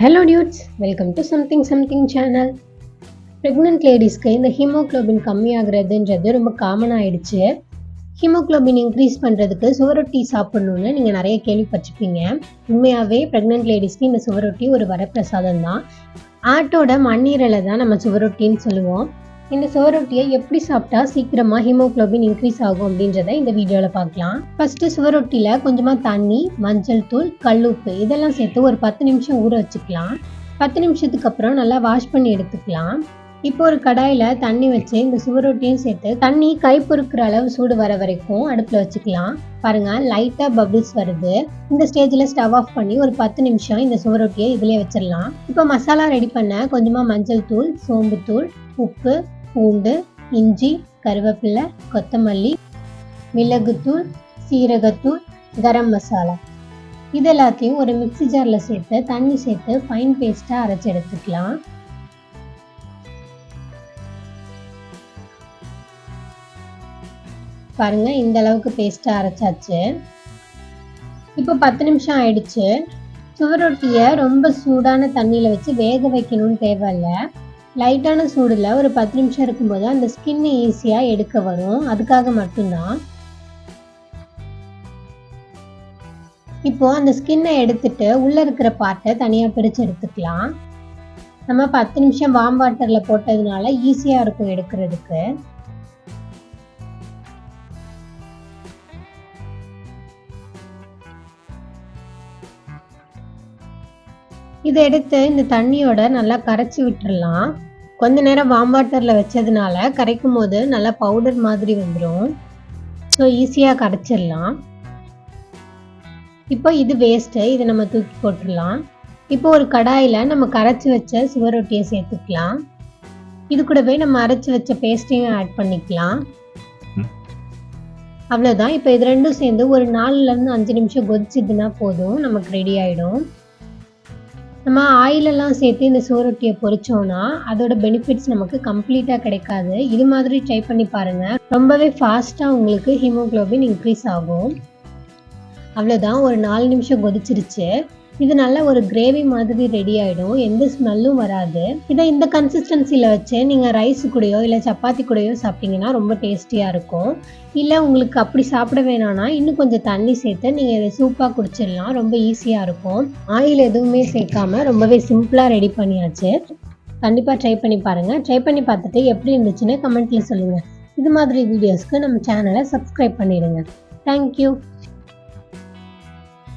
Hello dudes welcome to something something channel pregnant லேடிஸ்க்கு இந்த haemoglobin கம்மியாகிறதுன்றது ரொம்ப காமன் ஆயிடுச்சு. ஹீமோக்ளோபின் இன்க்ரீஸ் பண்ணுறதுக்கு சுவரொட்டி சாப்பிட்ணுன்னு நீங்கள் நிறைய கேள்விப்பட்டிருப்பீங்க. உண்மையாகவே ப்ரெக்னென்ட் லேடிஸ்க்கு இந்த சுவரொட்டி ஒரு வரப்பிரசாதம் தான் ஆட்டோட மண்ணீரலை தான் நம்ம சுவரொட்டின்னு சொல்லுவோம். இந்த சுவரொட்டியை எப்படி சாப்பிட்டா சீக்கிரமாக ஹீமோக்ளோபின் இன்க்ரீஸ் ஆகும் அப்படின்றத இந்த வீடியோவில் பார்க்கலாம். ஃபஸ்ட்டு சுவரொட்டியில் கொஞ்சமாக தண்ணி மஞ்சள் தூள் கல்லுப்பு இதெல்லாம் சேர்த்து ஒரு பத்து நிமிஷம் ஊற வச்சுக்கலாம். பத்து நிமிஷத்துக்கு அப்புறம் நல்லா வாஷ் பண்ணி எடுத்துக்கலாம். இப்போ ஒரு கடாயில் தண்ணி வச்சு இந்த சுவரொட்டியும் சேர்த்து தண்ணி கை பொறுக்கிற அளவு சூடு வர வரைக்கும் அடுப்பில் வச்சுக்கலாம். பாருங்க லைட்டாக பபிள்ஸ் வருது. இந்த ஸ்டேஜில் ஸ்டவ் ஆஃப் பண்ணி ஒரு பத்து நிமிஷம் இந்த சுவரொட்டியை இதிலே வச்சிடலாம். இப்போ மசாலா ரெடி பண்ண கொஞ்சமாக மஞ்சள் தூள் சோம்பு தூள் உப்பு பூண்டு இஞ்சி கருவேப்பிலை கொத்தமல்லி மிளகுத்தூள் சீரகத்தூள் கரம் மசாலா. இது எல்லாத்தையும் ஒரு மிக்ஸி ஜாரில் சேர்த்து தண்ணி சேர்த்து ஃபைன் பேஸ்ட்டாக அரைச்சி எடுத்துக்கலாம். பாருங்க இந்த அளவுக்கு பேஸ்ட்டாக அரைச்சாச்சு. இப்போ பத்து நிமிஷம் ஆயிடுச்சு. சுவரொட்டியை ரொம்ப சூடான தண்ணியில் வச்சு வேக வைக்கணும்னு தேவையில்ல. லைட்டான சூடில் ஒரு பத்து நிமிஷம் இருக்கும்போது அந்த ஸ்கின் ஈஸியாக எடுக்க வரும். அதுக்காக மட்டும்தான். இப்போ அந்த ஸ்கின்னை எடுத்துட்டு உள்ளே இருக்கிற பார்ட்டை தனியாக பிரித்து எடுத்துக்கலாம். நம்ம பத்து நிமிஷம் வாம் வாட்டரில் போட்டதுனால ஈஸியாக இருக்கும் எடுக்கிறதுக்கு. இதை எடுத்து இந்த தண்ணியோட நல்லா கரைச்சி விட்டுடலாம் கொஞ்ச நேரம் வாம் வாட்டரில் வச்சதுனால கரைக்கும் போது நல்லா பவுடர் மாதிரி வந்துடும் ஸோ ஈஸியாக கரைச்சிடலாம். இப்போ இது வேஸ்ட்டு இதை நம்ம தூக்கி போட்டுடலாம். இப்போ ஒரு கடாயில் நம்ம கரைச்சி வச்ச சுவரொட்டியை சேர்த்துக்கலாம். இது கூடவே நம்ம அரைச்சி வச்ச பேஸ்ட்டையும் ஆட் பண்ணிக்கலாம். அவ்வளோதான் இப்போ இது ரெண்டும் சேர்ந்து ஒரு நாலுலேருந்து அஞ்சு நிமிஷம் கொதிச்சுதுன்னா போதும். நமக்கு ரெடி ஆகிடும் நம்ம ஆயிலெல்லாம் சேர்த்து இந்த சோரொட்டியை பொரிச்சோன்னா அதோட பெனிஃபிட்ஸ் நமக்கு கம்ப்ளீட்டாக கிடைக்காது. இது மாதிரி ட்ரை பண்ணி பாருங்கள் ரொம்பவே ஃபாஸ்ட்டாக உங்களுக்கு ஹீமோக்ளோபின் இன்க்ரீஸ் ஆகும். அவ்வளோதான் ஒரு நாலு நிமிஷம் கொதிச்சிருச்சு. இது நல்ல ஒரு கிரேவி மாதிரி ரெடி ஆகிடும் எந்த ஸ்மெல்லும் வராது. இதை இந்த கன்சிஸ்டன்சியில் வச்சு நீங்கள் ரைஸ் கூடயோ இல்லை சப்பாத்தி கூடயோ சாப்பிட்டீங்கன்னா ரொம்ப டேஸ்டியாக இருக்கும். இல்லை உங்களுக்கு அப்படி சாப்பிட வேணாம்னா இன்னும் கொஞ்சம் தண்ணி சேர்த்து நீங்கள் இதை சூப்பாக குடிச்சிடலாம். ரொம்ப ஈஸியாக இருக்கும். ஆயில் எதுவுமே சேர்க்காம ரொம்பவே சிம்பிளாக ரெடி பண்ணியாச்சு. கண்டிப்பாக ட்ரை பண்ணி பாருங்கள் ட்ரை பண்ணி பார்த்துட்டு எப்படி இருந்துச்சுன்னு கமெண்ட்டில் சொல்லுங்கள் இது மாதிரி வீடியோஸ்க்கு நம்ம சேனலை சப்ஸ்கிரைப் பண்ணிடுங்க. தேங்க்யூ